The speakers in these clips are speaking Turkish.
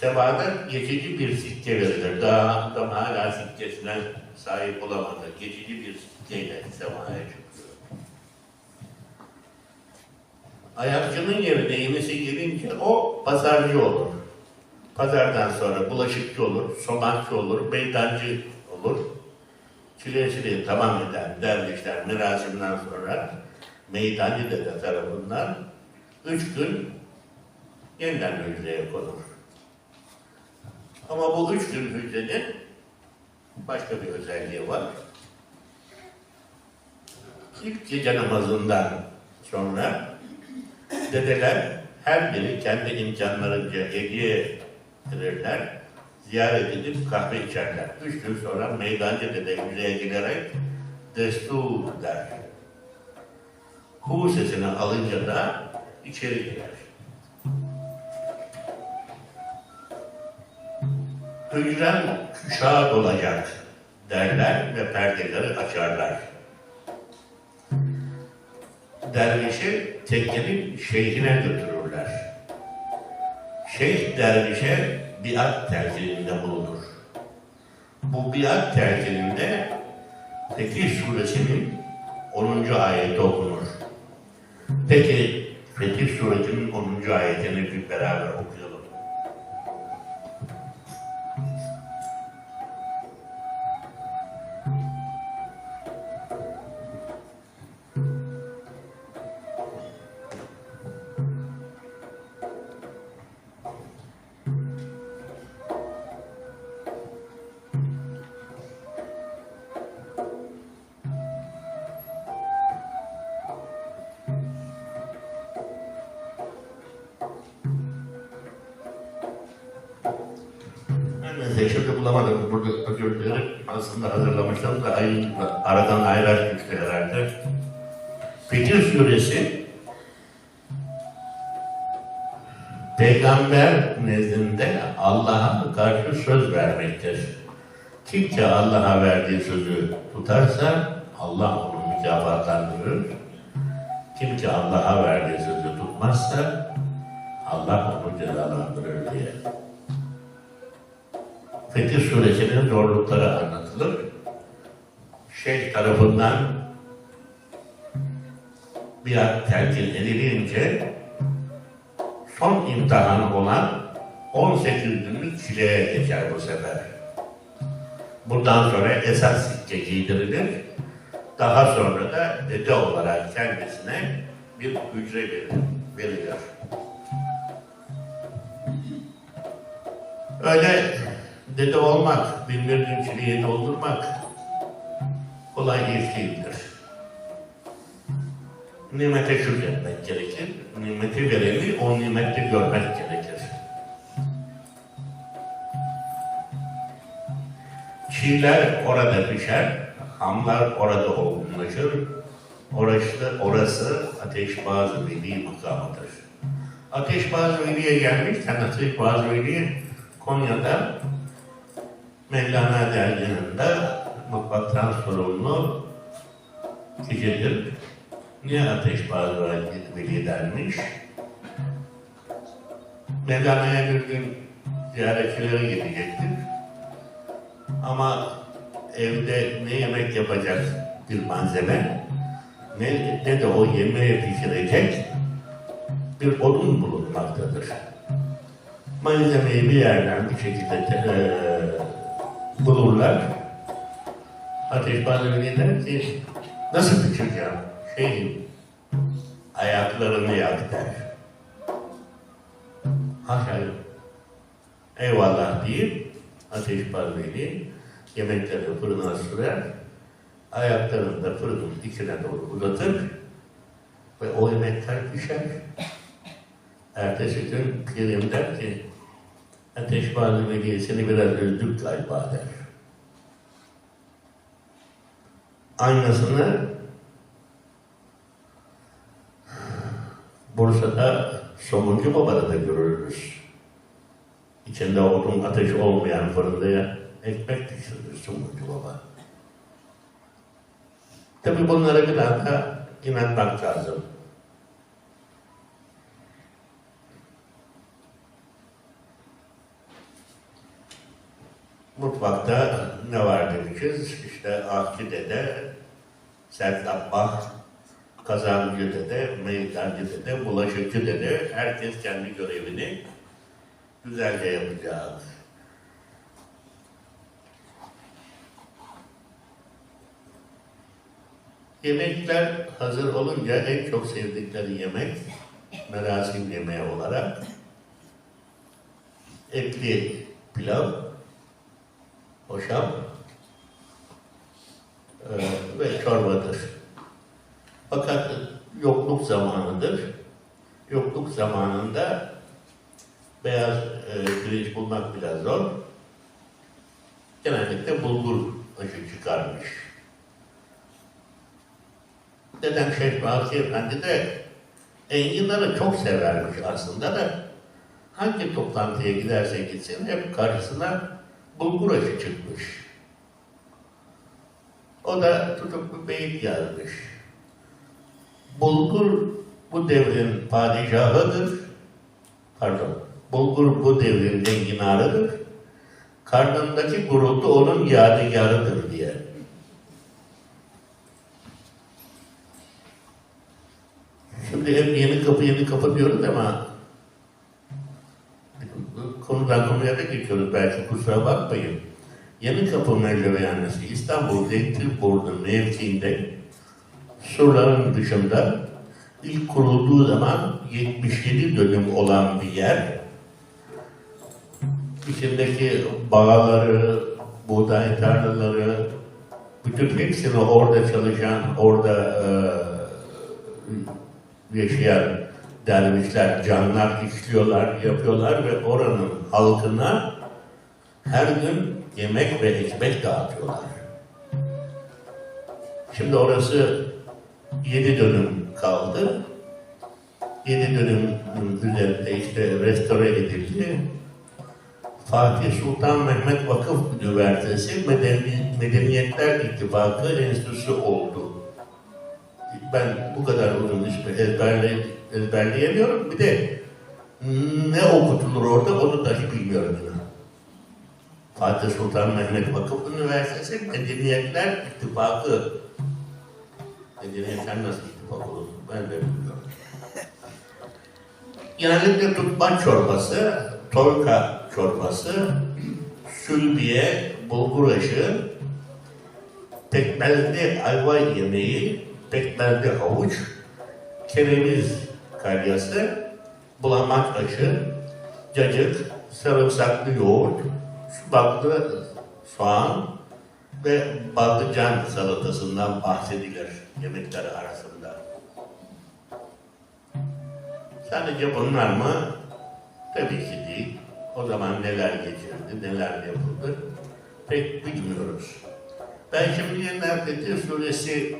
Sevada geçici bir sikke verilir. Daha adam hala sikkesine sahip olamadı. Geçici bir sikkeyle semaya çıkıyor. Ayakçının yerine yenisi gelince o pazarcı olur. Pazardan sonra bulaşıkçı olur, somakçı olur, meydancı olur. Çilesini tamam eden dervişler merasimden sonra meydancı dede tarafından üç gün yeniden hücreye konur. Ama bu üç gün hücrenin başka bir özelliği var. İlk gece namazından sonra dedeler her biri kendi imkanlarınca hediye verirler, ziyaret edip kahve içerler. Üç gün sonra meydancı dede hücreye giderek destur der. Hu sesini alınca da içeri girer. Hücrem küşa dolacak derler ve perdeleri açarlar. Dervişi tekkenin şeyhine götürürler. Şeyh dervişe biat telkininde bulunur. Bu biat telkininde Fetih suresinin 10. ayeti okunur. Peki Fetih suresinin 10. ayetini bir beraber okuyalım. Bulamadım. Burada özür dilerim. Aslında hazırlamıştım da ay, aradan aylar düştü herhalde. Fetih suresi Peygamber nezdinde Allah'a karşı söz vermektir. Kim ki Allah'a verdiği sözü tutarsa Allah onu mükafatlandırır. Kim ki Allah'a verdiği sözü tutmazsa Allah onu cezalandırır diye. Fetih Suresinin zorlukları anlatılır. Şeyh tarafından bir an telkin edilince son imtihan olan 18 günlük çileye geçer bu sefer. Bundan sonra esas sikke giydirilir. Daha sonra da dede olarak kendisine bir hücre verilir. Öyle dede olmak, gün çileyi doldurmak kolay iş değildir. Nimete şükretmek gerekir. Nimeti vereni o nimette görmek gerekir. Çiğler orada pişer, hamlar orada olgunlaşır. Orası, orası ateşbaz veli makamıdır. Ateşbaz veliye gelmişken ateşbaz veli Konya'da Mevlana dergahında mutfaktan sorumlu kişidir. Niye ateşbaz veli denmiş? Mevlana'ya bir gün ziyaretçilere gidecektir. Ama evde ne yemek yapacak bir malzeme, ne, ne de o yemeği pişirecek bir odun bulunmaktadır. Malzemeyi bir yerden bir şekilde e, bulurlar. Ateş malzemeyi der ki, nasıl pişireceğim? Şey, ayaklarını yak der. Haşa, eyvallah deyip ateş parmağıyla yemekleri fırına sürer, ayaklarını da fırının içine doğru uzatır ve o yemekler pişer. Ertesi gün Kerim der ki, Ateş malzemeyi seni biraz üzdük galiba der. Aynısını Bursa'da Somuncu Baba'da da görürüz. İçinde odun ateş olmayan fırında ekmek pişirir Somuncu Baba. Tabi bunlara biraz da inanmak lazım. Mutfakta ne var demişiz? İşte Ahki Dede, Sertabbah, Kazancı Dede, Meydancı Dede, Bulaşıkçı Dede. Herkes kendi görevini güzelce yapacak. Yemekler hazır olunca en çok sevdikleri yemek merasim yemeği olarak etli pilav, hoşaf e, ve çorbadır. Fakat yokluk zamanıdır. Yokluk zamanında beyaz e, pirinç bulmak biraz zor. Genellikle bulgur aşı çıkarmış. Dedem Şeyh Fatih Efendi de enginarı çok severmiş aslında da hangi toplantıya giderse gitsin hep karşısına bulgur aşı çıkmış. O da tutup bir beyit yazmış. Bulgur bu devrin padişahıdır. Pardon. Bulgur bu devrin enginarıdır. Karnındaki gurultu onun yadigarıdır diye. Şimdi hep yeni kapı yeni kapı diyoruz ama konudan konuya da geçiyoruz belki kusura bakmayın. Yeni Kapı Mevlevihanesi İstanbul Zeytinburnu mevkiinde surların dışında ilk kurulduğu zaman 77 dönüm olan bir yer. İçindeki bağları, buğday tarlaları, bütün hepsini orada çalışan, orada e, yaşayan dervişler, canlar işliyorlar, yapıyorlar ve oranın halkına her gün yemek ve ekmek dağıtıyorlar. Şimdi orası yedi dönüm kaldı. Yedi dönüm üzerinde işte restore edildi. Fatih Sultan Mehmet Vakıf Üniversitesi Medeni, Medeniyetler İttifakı Enstitüsü oldu. Ben bu kadar uzun ismi ezberle, ezberleyemiyorum. Bir de ne okutulur orada onu dahi bilmiyorum. inan. Fatih Sultan Mehmet Vakıf Üniversitesi Medeniyetler İttifakı. Medeniyetler nasıl ittifak olur? Ben de bilmiyorum. Genellikle tutmaç çorbası, torka çorbası, sülbiye, bulgur aşı, pekmezli ayva yemeği, pekmezli havuç, kereviz kalyası, bulamak aşı, cacık, sarımsaklı yoğurt, sumaklı soğan ve patlıcan salatasından bahsedilir yemekler arasında. Sadece bunlar mı? Tabii ki değil. O zaman neler geçirdi, neler yapıldı pek bilmiyoruz. Ben şimdi Nefreti Suresi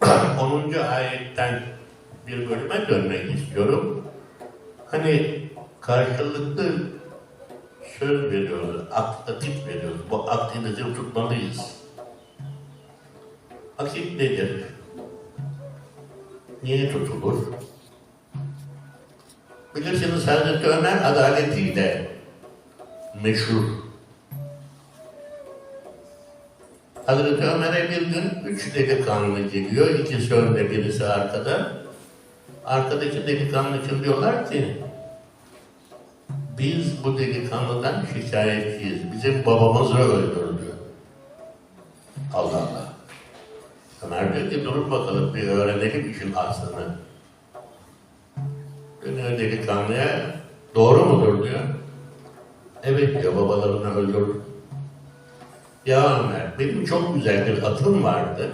10. ayetten bir bölüme dönmek istiyorum. Hani karşılıklı söz veriyoruz, aktif veriyoruz. Bu akdimizi tutmalıyız. Akit nedir? Niye tutulur? Bilirsiniz Hazreti Ömer adaletiyle meşhur. Hazreti Ömer'e bir gün üç delikanlı geliyor. İkisi önde, birisi arkada. Arkadaki delikanlı için diyorlar ki biz bu delikanlıdan şikayetçiyiz. Bizim babamızı öldürdü. Allah Allah. Ömer diyor ki durun bakalım bir öğrenelim işin aslını. Dönüyor delikanlıya doğru mudur diyor. Evet diyor babalarını öldürdü. Ya Ömer benim çok güzel bir atım vardı.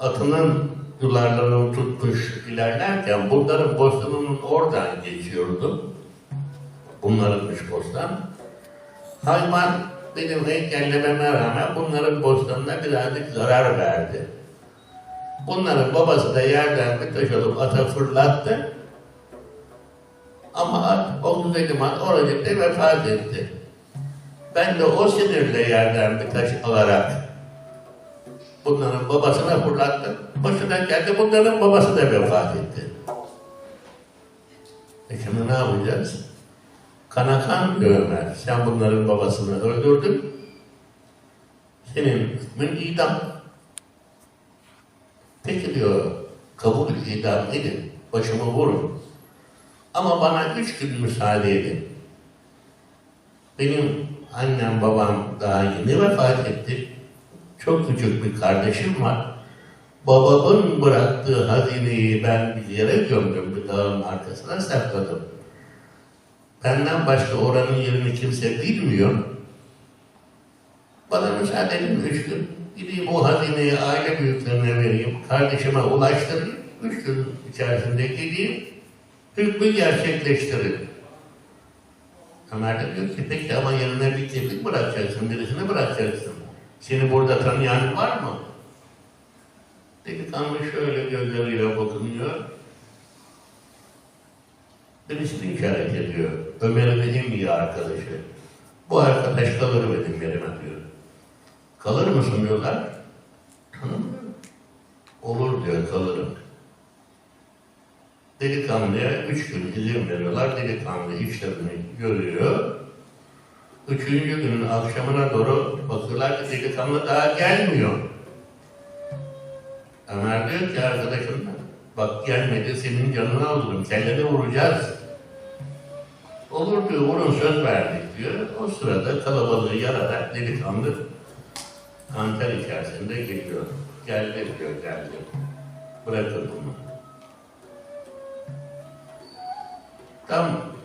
Atının yularlarını tutmuş ilerlerken bunların bostanının oradan geçiyordum. Bunlarınmış bostan. Hayvan benim engellememe rağmen bunların bostanına birazcık zarar verdi. Bunların babası da yerden bir taş alıp ata fırlattı. Ama at o at oracıkta vefat etti. Ben de o sinirle yerden bir taş alarak bunların babasına fırlattım. Başına geldi bunların babası da vefat etti. E şimdi ne yapacağız? Kanakan diyor Ömer, sen bunların babasını öldürdün. Senin hükmün idam. Peki diyor, kabul idam edin, başımı vurun. Ama bana üç gün müsaade edin. Benim annem babam daha yeni vefat etti. Çok küçük bir kardeşim var. Babamın bıraktığı hazineyi ben bir yere gömdüm, bir dağın arkasına sakladım. Benden başka oranın yerini kimse bilmiyor. Bana müsaade edin üç gün. Gideyim o hazineyi aile büyüklerine vereyim, kardeşime ulaştırayım. Üç gün içerisinde gideyim, hükmü gerçekleştirin. Ömer de diyor ki peki ama yerine bir kefil bırakacaksın, birisini bırakacaksın. Seni burada tanıyan var mı? Delikanlı şöyle gözleriyle bakınıyor. Birisini işaret ediyor. Ömer'in en iyi arkadaşı. Bu arkadaş kalır benim yerime diyor. Kalır mısın diyorlar. Tanımıyorum. Olur diyor kalırım. Delikanlıya üç gün izin veriyorlar. Delikanlı işlerini görüyor. Üçüncü günün akşamına doğru bakıyorlar ki delikanlı daha gelmiyor. Ömer diyor ki arkadaşım bak gelmedi senin canını alırım, kelleni vuracağız. Olur diyor, vurun söz verdik diyor. O sırada kalabalığı yararak delikanlı kanter içerisinde geliyor. Geldi diyor, geldi. Bırakın bunu. Tam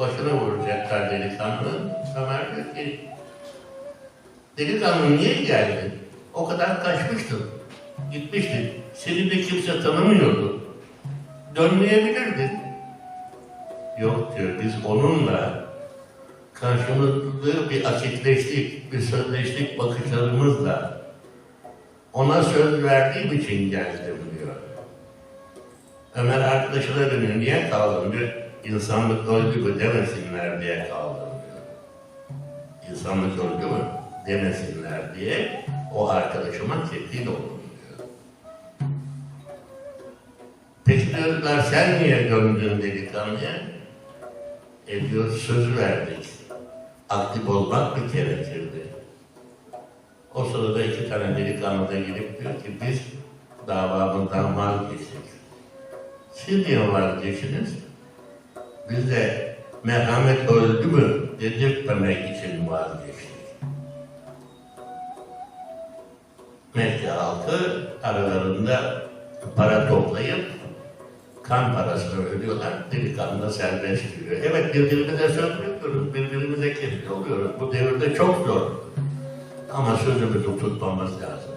başına vuracaklar delikanlı. Ömer diyor ki, delikanlı niye geldin? O kadar kaçmıştın, gitmiştin. Seni de kimse tanımıyordu. Dönmeyebilirdin. Yok diyor, biz onunla karşılıklı bir akitleştik, bir sözleştik bakışlarımızla ona söz verdiğim için geldim diyor. Ömer arkadaşına dönüyor, niye kaldın diyor. İnsanlık öldü mü demesinler diye kaldım diyor. İnsanlık öldü mü demesinler diye o arkadaşıma tehdit oldum diyor. Peki diyorlar sen niye döndün delikanlıya? E diyor söz verdik. Aktif olmak mı gerekirdi? O sırada iki tane delikanlı da gelip diyor ki biz davamızdan vazgeçtik. Siz niye vazgeçtiniz? Biz de merhamet öldü mü dedirtmemek için vazgeçtik. Mekke halkı aralarında para toplayıp kan parasını ödüyorlar, delikanlı serbest giriyor. Evet birbirimize söz veriyoruz, birbirimize kefil oluyoruz. Bu devirde çok zor. Ama sözümüzü tutmamız lazım.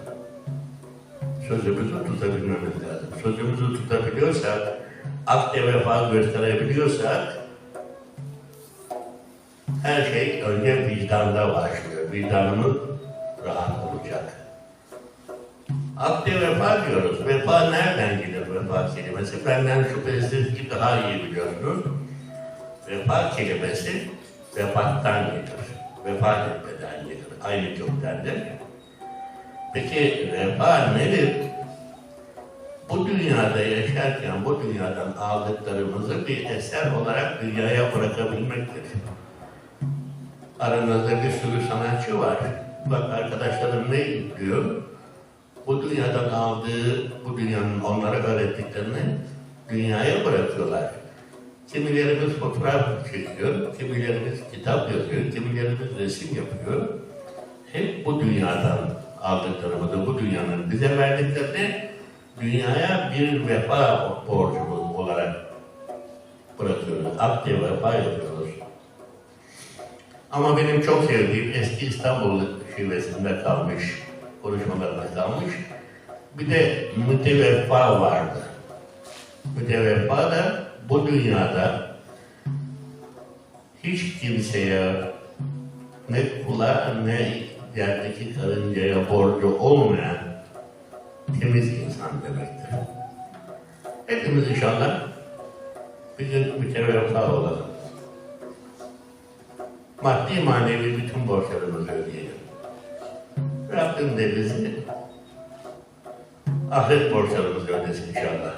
Sözümüzü tutabilmemiz lazım. Sözümüzü tutabiliyorsak, akde vefa gösterebiliyorsak, her şey önce vicdanda başlıyor. Vicdanımız rahat olacak. Akde vefa diyoruz. Vefa nereden gelir vefa kelimesi? Benden şüphesiz ki daha iyi biliyorsunuz. Vefa kelimesi vefattan gelir. Vefat etmeden gelir. Aynı köktendir. Peki vefa nedir? Bu dünyada yaşarken bu dünyadan aldıklarımızı bir eser olarak dünyaya bırakabilmektir. Aranızda bir sürü sanatçı var. Bak arkadaşlarım ne diyor? bu dünyadan aldığı, bu dünyanın onlara öğrettiklerini dünyaya bırakıyorlar. Kimilerimiz fotoğraf çekiyor, kimilerimiz kitap yazıyor, kimilerimiz resim yapıyor. Hep bu dünyadan aldıklarımızı, bu dünyanın bize verdiklerini dünyaya bir vefa borcumuz olarak bırakıyoruz. Akde vefa yapıyoruz. Ama benim çok sevdiğim eski İstanbul şivesinde kalmış konuşmalarına kalmış. Bir de müteveffa vardı. Müteveffa da bu dünyada hiç kimseye ne kula ne yerdeki karıncaya borcu olmayan temiz insan demektir. Hepimiz inşallah bir gün müteveffa olalım. Maddi manevi bütün borçlarımızı ödeyelim. Rabbim de bizi ahiret borçlarımızı ödesin inşallah.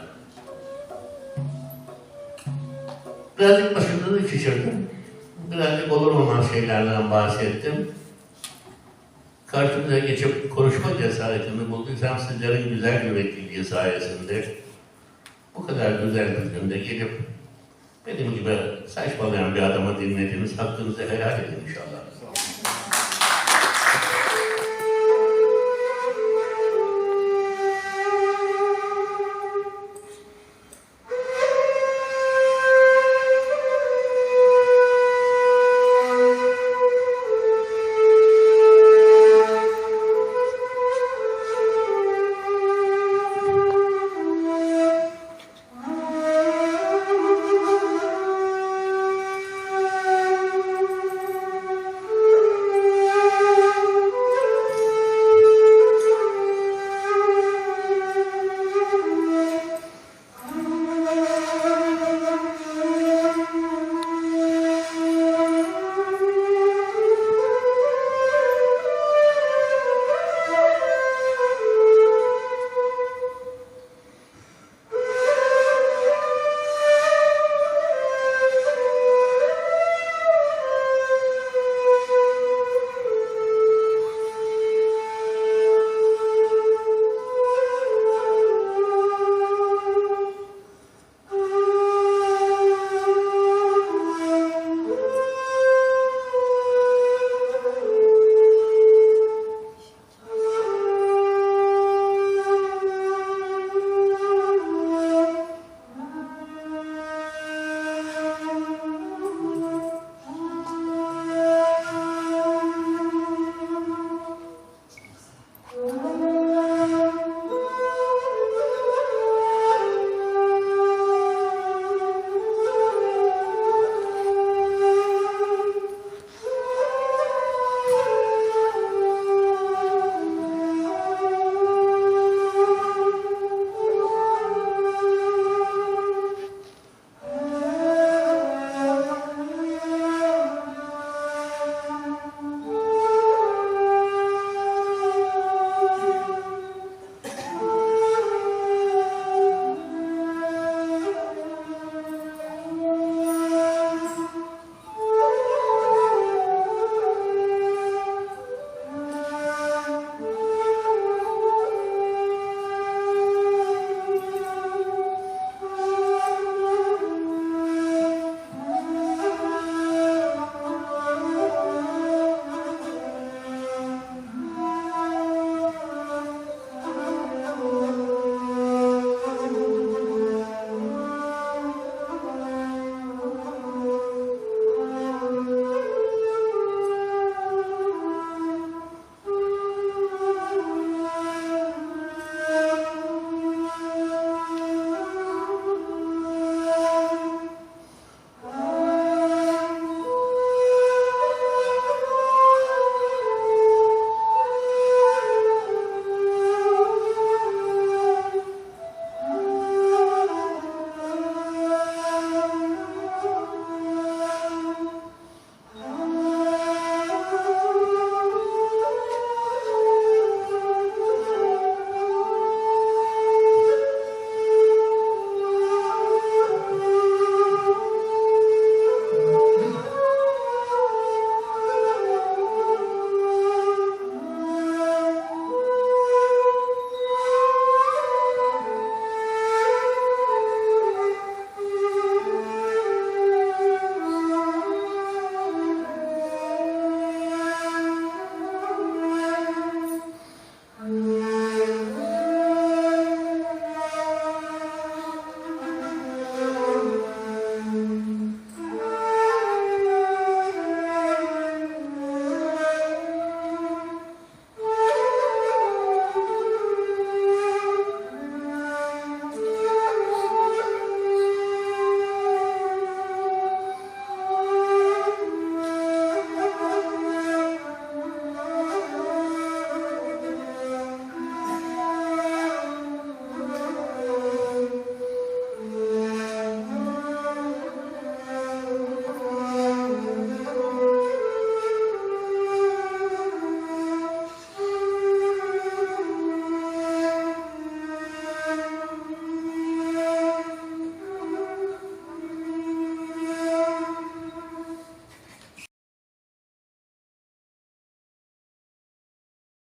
Birazcık başınızı şişirdim. Birazcık olur olmaz şeylerden bahsettim. Karşımıza geçip konuşma cesaretini bulduysam sizlerin güzel yürekliliği sayesinde bu kadar güzel bir gelip benim gibi saçmalayan bir adamı dinlediniz. Hakkınızı helal edin inşallah.